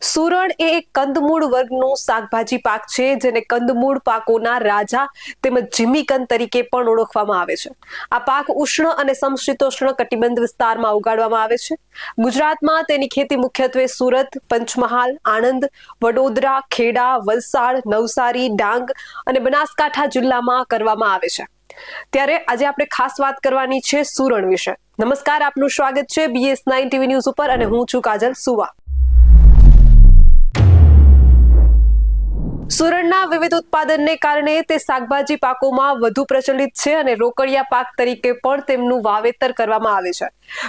સુરણ એ એક કંદમૂળ વર્ગનું શાકભાજી પાક છે, જેને કંદમૂળ પાકોના રાજા તેમજ જીમીકંદ તરીકે પણ ઓળખવામાં આવે છે. આ પાક ઉષ્ણ અને સમશીતોષ્ણ કટિબંધ વિસ્તારમાં ઉગાડવામાં આવે છે. ગુજરાતમાં તેની ખેતી મુખ્યત્વે સુરત, પંચમહાલ, આણંદ, વડોદરા, ખેડા, વલસાડ, નવસારી, ડાંગ અને બનાસકાંઠા જિલ્લામાં કરવામાં આવે છે. ત્યારે આજે આપણે ખાસ વાત કરવાની છે સુરણ વિશે. નમસ્કાર, આપનું સ્વાગત છે બીએસ નાઇન ટીવી ન્યૂઝ ઉપર અને હું છું કાજલ સુવા. સુરણના વિવિધ ઉત્પાદનને કારણે તે શાકભાજી પાકોમાં વધુ પ્રચલિત છે અને રોકડિયા પાક તરીકે પણ તેમનું વાવેતર કરવામાં આવે છે.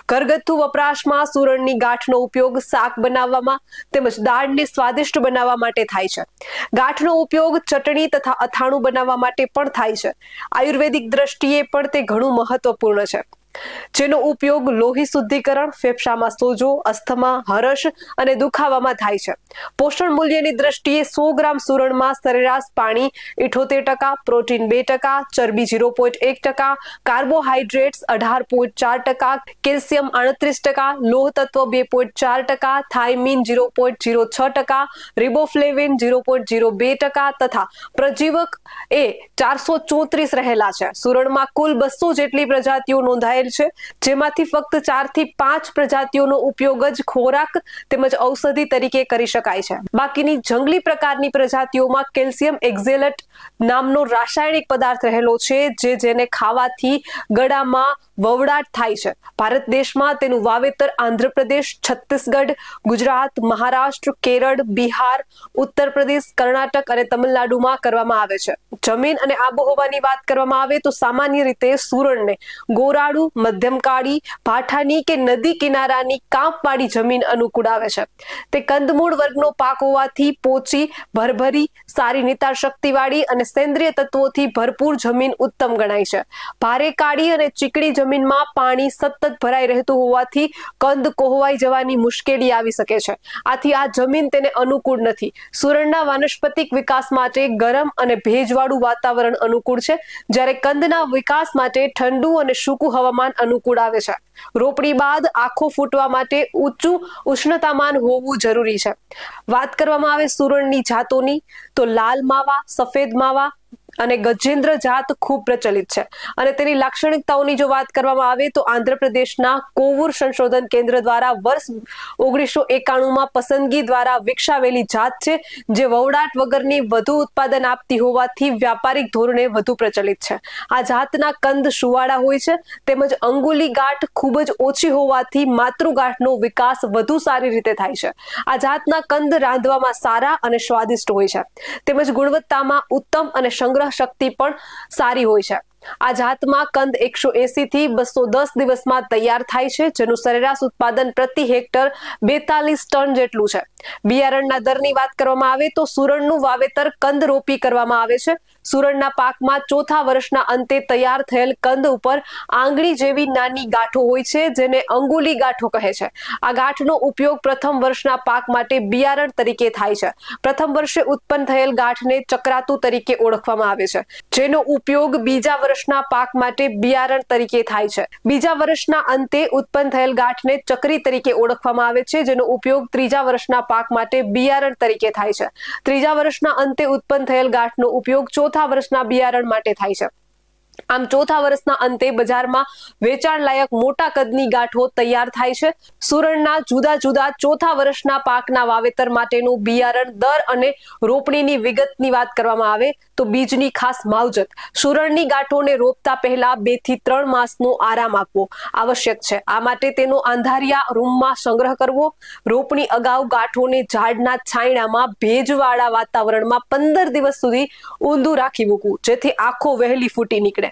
ઘરગથ્થુ વપરાશમાં સુરણની ગાંઠનો ઉપયોગ શાક બનાવવામાં તેમજ દાળને સ્વાદિષ્ટ બનાવવા માટે થાય છે. ગાંઠનો ઉપયોગ ચટણી તથા અથાણું બનાવવા માટે પણ થાય છે. આયુર્વેદિક દ્રષ્ટિએ પણ તે ઘણું મહત્વપૂર્ણ છે. જેનો ઉપયોગ લોહી શુદ્ધિકરણ, ફેફસામાં સોજો, અસ્થમા, હરસ અને દુખાવામાં થાય છે. પોષણ મૂલ્યની દ્રષ્ટિએ સો ગ્રામ સુરણમાં સરેરાશ પાણી ઇઠોતેર ટકા, પ્રોટીન બે ટકા, ચરબી ઝીરો પોઈન્ટ એક ટકા કાર્બોહાઈડ્રેટ્સ અઢાર પોઈન્ટ ચાર ટકા, કેલ્શિયમ આડત્રીસ ટકા, લોહ તત્વ બે પોઈન્ટ ચાર ટકા, થાઇમિન ઝીરો પોઈન્ટ ઝીરો છ ટકા, રિબોફ્લેવિન ઝીરો પોઈન્ટ ઝીરો બે ટકા તથા પ્રજીવક એ ચારસો ચોત્રીસ રહેલા છે. સુરણમાં કુલ બસો જેટલી પ્રજાતિઓ નોંધાયેલ છે. જેમાંથી ફક્ત ચારથી પાંચ પ્રજાતિઓનો ઉપયોગ જ ખોરાક તેમજ ઔષધિ તરીકે કરી શકાય છે. બાકીની જંગલી પ્રકારની પ્રજાતિઓમાં કેલ્શિયમ એક્ઝેલટ નામનો રાસાયણિક પદાર્થ રહેલો છે, જે જેને ખાવાથી ગળામાં વવડાટ થાય છે. ભારત દેશમાં તેનું વાવેતર આંધ્રપ્રદેશ, છત્તીસગઢ, ગુજરાત, મહારાષ્ટ્ર, કેરળ, બિહાર, ઉત્તર પ્રદેશ, કર્ણાટક અને તમિલનાડુમાં કરવામાં આવે છે. જમીન અને આબોહવાની વાત કરવામાં આવે તો સામાન્ય રીતે સુરણને ગોરાડું મધ્યમકાળી ભાઠાની કે નદી કિનારાની કાંપવાળી જમીન અનુકૂળ આવે છે. તે કંદમૂળ વર્ગનો પાક હોવાથી પોચી, ભરભરી, સારી નિતાર શક્તિવાળી અને સેન્દ્રિય તત્વોથી ભરપૂર જમીન ઉત્તમ ગણાય છે. ભારે કાળી અને ચીકણી જમીનમાં પાણી સતત ભરાઈ રહેતું હોવાથી કંદ કોહવાઈ જવાની મુશ્કેલી આવી શકે છે. આથી આ જમીન તેને અનુકૂળ નથી. સુરણના વાનસ્પતિક વિકાસ માટે ગરમ અને ભેજવાળું વાતાવરણ અનુકૂળ છે, જ્યારે કંદના વિકાસ માટે ઠંડુ અને સૂકું હવામાન અનુકૂળ આવે છે. રોપણી બાદ આખો ફૂટવા માટે ઊંચું ઉષ્ણતામાન હોવું જરૂરી છે. વાત કરવામાં આવે સુરણની જાતોની, તો લાલ માવા, સફેદ માવા અને ગજેન્દ્ર જાત ખૂબ પ્રચલિત છે. અને તેની લાક્ષણિકતાઓની જો વાત કરવામાં આવે તો આંધ્રપ્રદેશના કોવુર સંશોધન કેન્દ્ર દ્વારા વર્ષ ઓગણીસો એકાણુંમાં પસંદગી દ્વારા વિકસાવેલી જાત છે, જે વવડાટ વગરની વધુ ઉત્પાદન આપતી હોવાથી વ્યાપારિક ધોરણે વધુ પ્રચલિત છે. આ જાતના કંદ સુવાળા હોય છે, તેમજ અંગુલી ગાંઠ ખૂબ જ ઓછી હોવાથી માતૃગાંઠનો વિકાસ વધુ સારી રીતે થાય છે. આ જાતના કંદ રાંધવામાં સારા અને સ્વાદિષ્ટ હોય છે. તેમજ ગુણવત્તામાં ઉત્તમ અને સંગ્રહ શક્તિ પણ સારી હોય છે. આ જાતમાં કંદ એકસો એસી થી બસો દસ દિવસમાં તૈયાર થાય છે, જેનું સરેરાશ ઉત્પાદન પ્રતિ હેક્ટર બેતાલીસ ટન જેટલું છે. બિયારણના દરની વાત કરવામાં આવે તો સુરણનું વાવેતર કંદ રોપી કરવામાં આવે છે. સુરણના પાકમાં ચોથા વર્ષના અંતે તૈયાર થયેલ કંદ ઉપર આંગળી જેવી નાની ગાંઠો હોય છે, જેને અંગુલી ગાંઠો કહે છે. આ ગાંઠનો ઉપયોગ પ્રથમ વર્ષના પાક માટે બિયારણ તરીકે થાય છે. પ્રથમ વર્ષે ઉત્પન્ન થયેલ ગાંઠને ચક્રાતુ તરીકે ઓળખવામાં આવે છે, જેનો ઉપયોગ બીજા વર્ષના પાક માટે બિયારણ તરીકે થાય છે. બીજા વર્ષના અંતે ઉત્પન્ન થયેલ ગાંઠને ચક્રી તરીકે ઓળખવામાં આવે છે, જેનો ઉપયોગ ત્રીજા વર્ષના પાક માટે બિયારણ તરીકે થાય છે. ત્રીજા વર્ષના અંતે ઉત્પન્ન થયેલ ગાંઠનો ઉપયોગ ચોથા વર્ષના બિયારણ માટે થાય છે. આમ ચોથા વર્ષના અંતે બજારમાં વેચાણ લાયક મોટા કદની ગાંઠો તૈયાર થાય છે. સુરણના જુદા જુદા ચોથા વર્ષના પાકના વાવેતર માટેનું બિયારણ દર અને રોપણીની વિગતની વાત કરવામાં આવે તો બીજની ખાસ માવજત. સુરણની ગાંઠોને રોપતા પહેલા બેથી ત્રણ માસનો આરામ આપવો આવશ્યક છે. આ માટે તેનો આંધારિયા રૂમમાં સંગ્રહ કરવો, રોપણી અગાઉ ગાંઠોને ઝાડના છાંયડામાં ભેજવાળા વાતાવરણમાં પંદર દિવસ સુધી ઊંધું રાખી મૂકવું, જેથી આખો વહેલી ફૂટી નીકળે.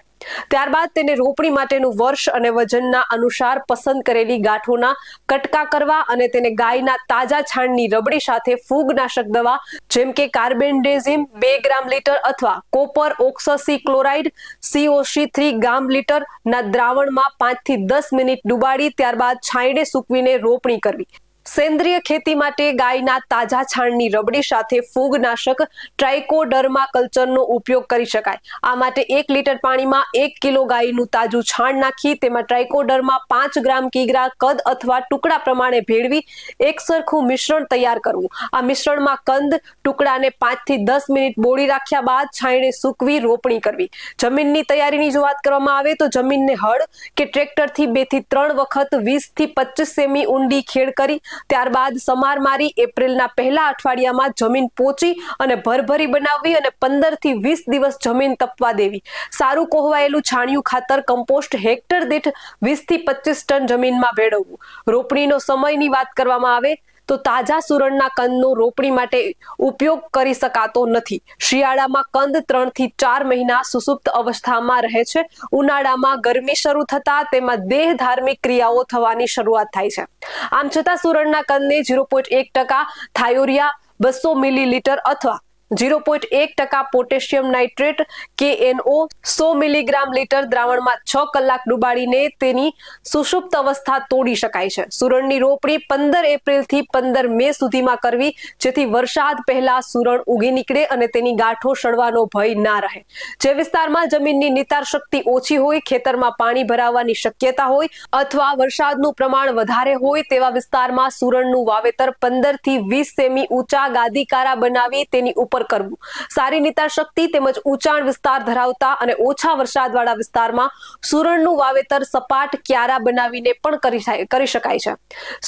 ત્યારબાદ તેને રોપણી માટેનું વર્ષ અને વજનના અનુસાર પસંદ કરેલી ગાંઠોના કટકા કરવા અને તેને ગાયના તાજા છાણની રબડી સાથે ફૂગનાશક દવા, જેમ કે કાર્બેન્ડેઝિમ બે ગ્રામ લીટર અથવા copper oxy chloride COC three gram litre ના દ્રાવણમાં પાંચથી દસ મિનિટ ડુબાડી, ત્યારબાદ છાંયડે સૂકવીને રોપણી કરવી. સેન્દ્રિય ખેતી માટે ગાયના તાજા છાણની રબડી સાથે ફૂગનાશક ટ્રાઇકોડર્મા કલ્ચરનો ઉપયોગ કરી શકાય. આ માટે એક લીટર પાણીમાં એક કિલો ગાયનું તાજું છાણ નાખી તેમાં ટ્રાઇકોડર્મા પાંચ ગ્રામ કિગ્રા, કદ અથવા ટુકડા પ્રમાણે ભેળવી એક સરખું મિશ્રણ તૈયાર કરવું. આ મિશ્રણમાં કંદ, ટુકડાને પાંચથી દસ મિનિટ બોળી રાખ્યા બાદ છાંયણે સૂકવી રોપણી કરવી. જમીનની તૈયારીની જો વાત કરવામાં આવે તો જમીનને હળ કે ટ્રેક્ટરથી બેથી ત્રણ વખત વીસથી પચીસ સેમી ઊંડી ખેડ કરી ત્યારબાદ સમાર મારી એપ્રિલના પહેલા અઠવાડિયામાં જમીન પોચી અને ભરભરી બનાવવી અને પંદરથી વીસ દિવસ જમીન તપવા દેવી. સારું કોહવાયેલું છાણિયું ખાતર કમ્પોસ્ટ હેક્ટર દીઠ વીસથી પચીસ ટન જમીનમાં ભેળવવું. રોપણીનો સમયની વાત કરવામાં આવે તો તાજા સુરણના કંદનો રોપણી માટે ઉપયોગ કરી શકાતો નથી. શિયાળામાં કંદ ત્રણથી ચાર મહિના સુસુપ્ત અવસ્થામાં રહે છે. ઉનાળામાં ગરમી શરૂ થતા તેમાં દેહ ધાર્મિક ક્રિયાઓ થવાની શરૂઆત થાય છે. આમ છતાં સુરણના કંદને ઝીરો પોઈન્ટ એક ટકા થાયોરિયા, બસો મિલીલીટર અથવા ઝીરો પોઈન્ટ એક ટકા પોટેશિયમ નાઇટ્રેટ કે એનઓ સો મિલીગ્રામ લીટર દ્રાવણમાં છ કલાક ડુબાડીને તેની સુષુપ્ત અવસ્થા તોડી શકાય છે. સુરણની રોપણી પંદર એપ્રિલથી પંદર મે સુધીમાં કરવી, જેથી વરસાદ પહેલા સુરણ ઉગી નીકળે અને તેની ગાંઠો સડવાનો ભય ના રહે. જે વિસ્તારમાં જમીનની નિતાર શક્તિ ઓછી હોય, ખેતરમાં પાણી ભરાવાની શક્યતા હોય અથવા વરસાદનું પ્રમાણ વધારે હોય તેવા વિસ્તારમાં સુરણનું વાવેતર પંદરથી વીસ સેમી ઊંચા ગાદીકારા બનાવી તેની ઉપર ઉપર કરવું. સારી નીતા શક્તિ તેમજ ઊંચાણ વિસ્તાર ધરાવતા અને ઓછા વરસાદવાળા વિસ્તારમાં સુરણનું વાવેતર સપાટ ક્યારા બનાવીને પણ કરી શકાય છે.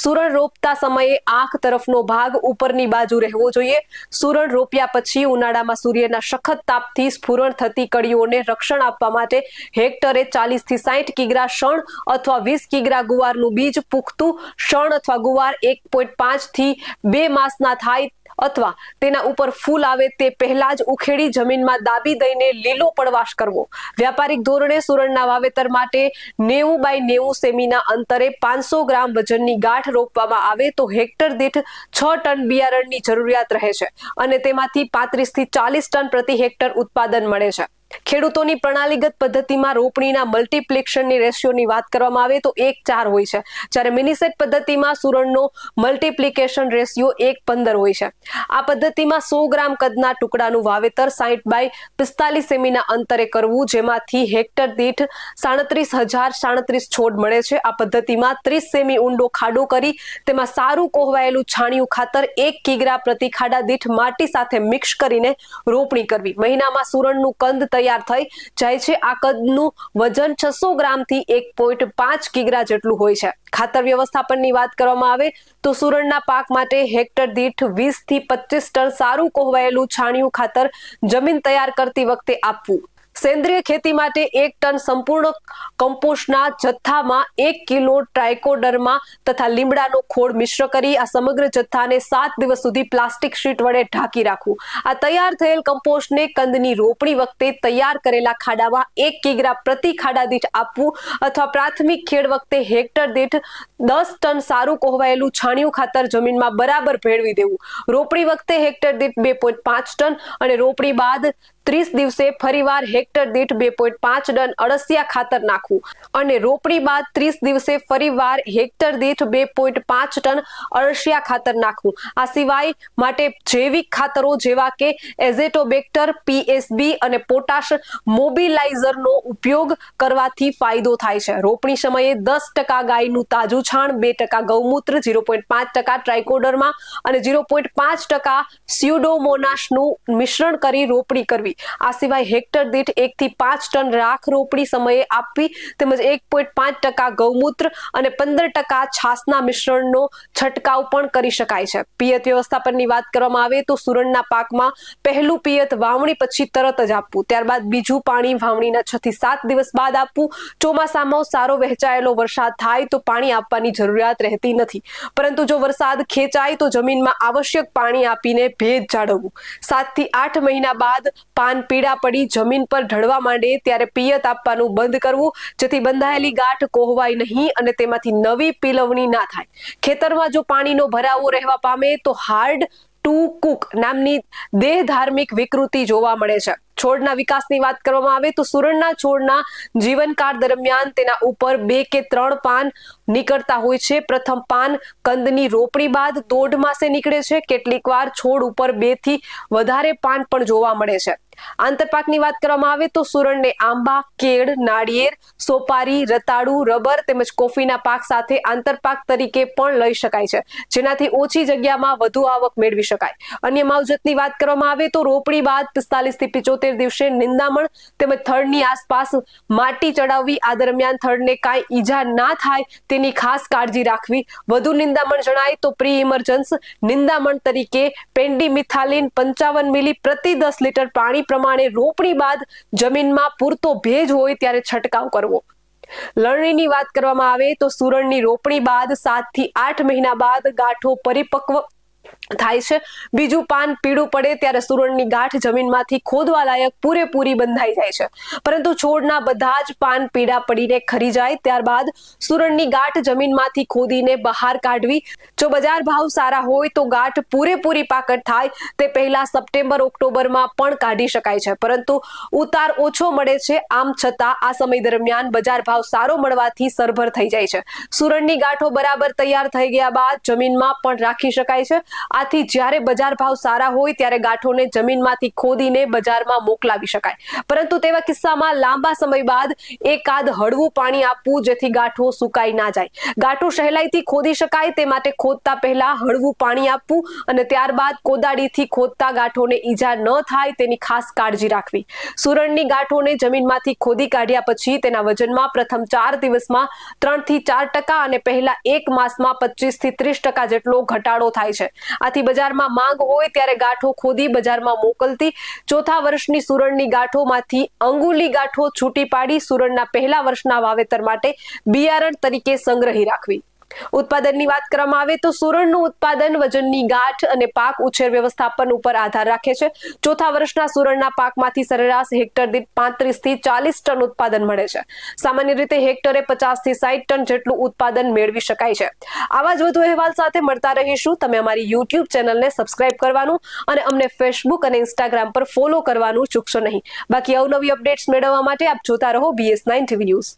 સુરણ રોપતા સમયે આંખ તરફનો ભાગ ઉપરની બાજુ રહેવો જોઈએ. સુરણ રોપ્યા પછી ઉનાળામાં સૂર્યના સખત તાપથી સ્ફુરણ થતી કડીઓને રક્ષણ આપવા માટે હેક્ટરે ચાલીસથી સાઠ કિગ્રા શણ અથવા વીસ કિગ્રા ગુવારનું બીજ પુખ્તું શણ અથવા ગુવાર એક પોઈન્ટ પાંચથી બે માસના થાય અથવા તેના ઉપર ફૂલ આવે તે પહેલા જ ઉખેડી જમીનમાં દાબી દઈને લીલો પડવાશ કરવો. વ્યાપારિક ધોરણે સુરણના વાવેતર માટે નેવું બાય નેવું સેમીના અંતરે પાંચસો ગ્રામ વજનની ગાંઠ રોપવામાં આવે તો હેક્ટર દીઠ છ ટન બિયારણની જરૂરિયાત રહે છે અને તેમાંથી પાંત્રીસથી ચાલીસ ટન પ્રતિ હેક્ટર ઉત્પાદન મળે છે. ખેડૂતોની પ્રણાલીગત પદ્ધતિમાં રોપણીના મલ્ટીપ્લેક્શનની રેશિયોની વાત કરવામાં આવે તો એક ચાર હોય છે. જ્યારે મિનિસેટ પદ્ધતિમાં સુરણનો મલ્ટીપ્લિકેશન રેશિયો એક પંદર હોય છે. આ પદ્ધતિમાં સો ગ્રામ કદના ટુકડાનું વાવેતર સાહીઠ બાય પિસ્તાલીસ સેમીના અંતરે કરવું, જેમાંથી હેક્ટર દીઠ સાડત્રીસ હજાર સાડત્રીસ છોડ મળે છે. આ પદ્ધતિમાં ત્રીસ સેમી ઊંડો ખાડો કરી, તેમાં સારું કોહવાયેલું છાણિયું ખાતર એક કિગ્રા પ્રતિ ખાડા દીઠ માટી સાથે મિક્સ કરીને રોપણી કરવી. મહિનામાં સુરણનું કંદ તૈયાર થઈ જાય છે. આ કદનું વજન છસો ગ્રામથી એક પોઈન્ટ પાંચ કિગ્રા જેટલું હોય છે. ખાતર વ્યવસ્થાપનની વાત કરવામાં આવે તો સુરણના પાક માટે હેક્ટર દીઠ વીસથી પચીસ ટન સારું કોહવાયેલું છાણિયું ખાતર જમીન તૈયાર કરતી વખતે આપવું. સેન્દ્રિય ખેતી માટે એક ટન સંપૂર્ણ કમ્પોસ્ટના જથ્થામાં એક કિલો ટ્રાઇકોડરમાં તથા લીમડાનો ખોળ મિશ્ર કરી આ સમગ્ર જથ્થાને સાત દિવસ સુધી પ્લાસ્ટિક શીટ વડે ઢાંકી રાખવું. આ તૈયાર થયેલ કમ્પોસ્ટને કંદની રોપણી વખતે તૈયાર કરેલા ખાડામાં એક કિગ્રા પ્રતિ ખાડા દીઠ આપવું અથવા પ્રાથમિક ખેડ વખતે હેક્ટર દીઠ દસ ટન સારું કોહવાયેલું છાણિયું ખાતર જમીનમાં બરાબર ભેળવી દેવું. રોપણી વખતે હેક્ટર દીઠ બે પોઈન્ટ પાંચ ટન અને રોપણી બાદ ત્રીસ દિવસે ફરીવાર હેક્ટર દીઠ બે પોઈન્ટ પાંચ ટન અળસિયા ખાતર નાખવું અને રોપણી બાદ ત્રીસ દિવસે ફરીવાર હેક્ટર દીઠ બે પોઈન્ટ પાંચ ટન અળસિયા ખાતર નાખવું. આ સિવાય માટે જૈવિક ખાતરો જેવા કે એઝેટોબેક્ટર, પીએસબી અને પોટાશ મોબિલાઇઝરનો ઉપયોગ કરવાથી ફાયદો થાય છે. રોપણી સમયે દસ ટકા ગાયનું તાજું છાણ, બે ટકા ગૌમૂત્ર, ઝીરો પોઈન્ટ પાંચ ટકા ટ્રાઇકોડરમાં અને ઝીરો પોઈન્ટ પાંચ ટકા સ્યુડોમોનાશનું મિશ્રણ કરી રોપણી કરવી. આ સિવાય હેક્ટર દીઠ એક થી પાંચ ટન રાખ રોપણી સમયે આપવી તેમજ એક પોઈન્ટ પાંચ ટકા ગૌમૂત્ર અને પંદર ટકા છાસના મિશ્રણનો છંટકાવ પણ કરી શકાય છે. પિયત વ્યવસ્થાપનની વાત કરવામાં આવે તો સુરણના પાકમાં પહેલું પિયત વાવણી પછી તરત જ આપવું, ત્યારબાદ બીજું પાણી વાવણીના છ થી સાત દિવસ બાદ આપવું. ચોમાસામાં સારો વહેંચાયેલો વરસાદ થાય તો પાણી આપવાની જરૂરિયાત રહેતી નથી. પરંતુ જો વરસાદ ખેંચાય તો જમીનમાં આવશ્યક પાણી આપીને ભેજ જાળવવું. સાતથી આઠ મહિના બાદ પાન પીડા પડી જમીન પર ઢળવા માંડે ત્યારે પિયત આપવાનું બંધ કરવું, જેથી બંધાયેલી ગાંઠ કોહવાય નહીં અને તેમાંથી નવી પીલવણી ના થાય. ખેતરમાં જો પાણીનો ભરાવો રહેવા પામે તો હાર્ડ ટુ કુક નામની દેહ ધાર્મિક વિકૃતિ જોવા મળે છે. છોડના વિકાસની વાત કરવામાં આવે તો સુરણના છોડના જીવનકાળ દરમિયાન તેના ઉપર બે કે ત્રણ પાન નીકળતા હોય છે. પ્રથમ પાન કંદની રોપણી બાદ દોઢ માસે નીકળે છે. કેટલીક વાર છોડ ઉપર બેથી વધારે પાન પણ જોવા મળે છે. આંતરપાકની વાત કરવામાં આવે તો સુરણને આંબા, કેળ, નાળિયેર, સોપારી, રતાળુ, રબર તેમજ કોફીના પાક સાથે આંતરપાક તરીકે પણ લઈ શકાય છે. જેનાથી ઓછી જગ્યામાં વધુ આવક મેળવી શકાય. અન્ય માવજતની વાત કરવામાં આવે તો રોપણી બાદ પિસ્તાલીસથી પિચોતેર દિવસે નિંદામણ તેમજ થડની આસપાસ માટી ચડાવવી. આ દરમિયાન થડને કાંઈ ઈજા ના થાય તેની ખાસ કાળજી રાખવી. વધુ નિંદામણ જણાય તો પ્રી ઇમરજન્સ નિંદામણ તરીકે પેન્ડીમિથાલિન પંચાવન મિલી પ્રતિ દસ લીટર પાણી પ્રમાણે રોપણી બાદ જમીનમાં પૂરતો ભેજ હોય ત્યારે છંટકાવ કરવો. લણણીની વાત કરવામાં આવે તો સુરણની રોપણી બાદ સાતથી આઠ મહિના બાદ ગાંઠો પરિપક્વ થાય છે. બીજું પાન પીળું પડે ત્યારે સુરણની ગાંઠ જમીનમાંથી ખોદવા લાયક પૂરેપૂરી બંધાઈ જાય છે. પરંતુ છોડના બધા જ પાન પીળા પડીને ખરી જાય. ત્યારબાદ સુરણની ગાંઠ જમીનમાંથી ખોદીને બહાર કાઢવી. જો બજાર ભાવ સારા હોય તો ગાંઠ પૂરેપૂરી પાકટ થાય તે પહેલા સપ્ટેમ્બર, ઓક્ટોબરમાં પણ કાઢી શકાય છે. પરંતુ ઉતાર ઓછો મળે છે. આમ છતાં આ સમય દરમિયાન બજાર ભાવ સારો મળવાથી સરભર થઈ જાય છે. સુરણની ગાંઠો બરાબર તૈયાર થઈ ગયા બાદ જમીનમાં પણ રાખી શકાય છે. આથી જ્યારે બજાર ભાવ સારા હોય ત્યારે ગાંઠોને જમીનમાંથી ખોદીને બજારમાં મોકલાવી શકાય. પરંતુ તેવા કિસ્સામાં લાંબા સમય બાદ એકાદ હળવું પાણી આપવું જેથી ગાંઠો સુકાઈ ના જાય. ગાંઠો સહેલાઈથી ખોદી શકાય તે માટે ખોદતા પહેલા હળવું પાણી આપવું અને ત્યારબાદ કોદાળીથી ખોદતા ગાંઠોને ઈજા ન થાય તેની ખાસ કાળજી રાખવી. સુરણની ગાંઠોને જમીનમાંથી ખોદી કાઢ્યા પછી તેના વજનમાં પ્રથમ ચાર દિવસમાં ત્રણથી ચાર ટકા અને પહેલા એક માસમાં પચીસથી ત્રીસ ટકા જેટલો ઘટાડો થાય છે. આથી બજારમાં માંગ હોય ત્યારે ગાંઠો ખોદી બજારમાં મોકલતી, ચોથા વર્ષની સુરણની ગાંઠોમાંથી અંગુલી ગાંઠો છૂટી પાડી સુરણના પહેલા વર્ષના વાવેતર માટે બિયારણ તરીકે સંગ્રહી રાખવી. ઉત્પાદનની વાત કરવામાં આવે તો સુરણનું ઉત્પાદન વજનની ગાંઠ અને પાક ઉછેર વ્યવસ્થાપન ઉપર આધાર રાખે છે. ચોથા વર્ષના સુરણના પાકમાંથી સરેરાશ હેક્ટર દીઠ પાંત્રીસથી ચાલીસ ટન ઉત્પાદન મળે છે. સામાન્ય રીતે હેક્ટરે પચાસથી સાઠ ટન જેટલું ઉત્પાદન મેળવી શકાય છે. આવા જ વધુ અહેવાલ સાથે મળતા રહીશું. તમે અમારી યુટ્યુબ ચેનલને સબસ્ક્રાઇબ કરવાનું અને અમને ફેસબુક અને ઇન્સ્ટાગ્રામ પર ફોલો કરવાનું ચૂકશો નહીં. બાકી અવનવી અપડેટ્સ મેળવવા માટે આપ જોતા રહો બીએસ નાઇન ટીવી ન્યૂઝ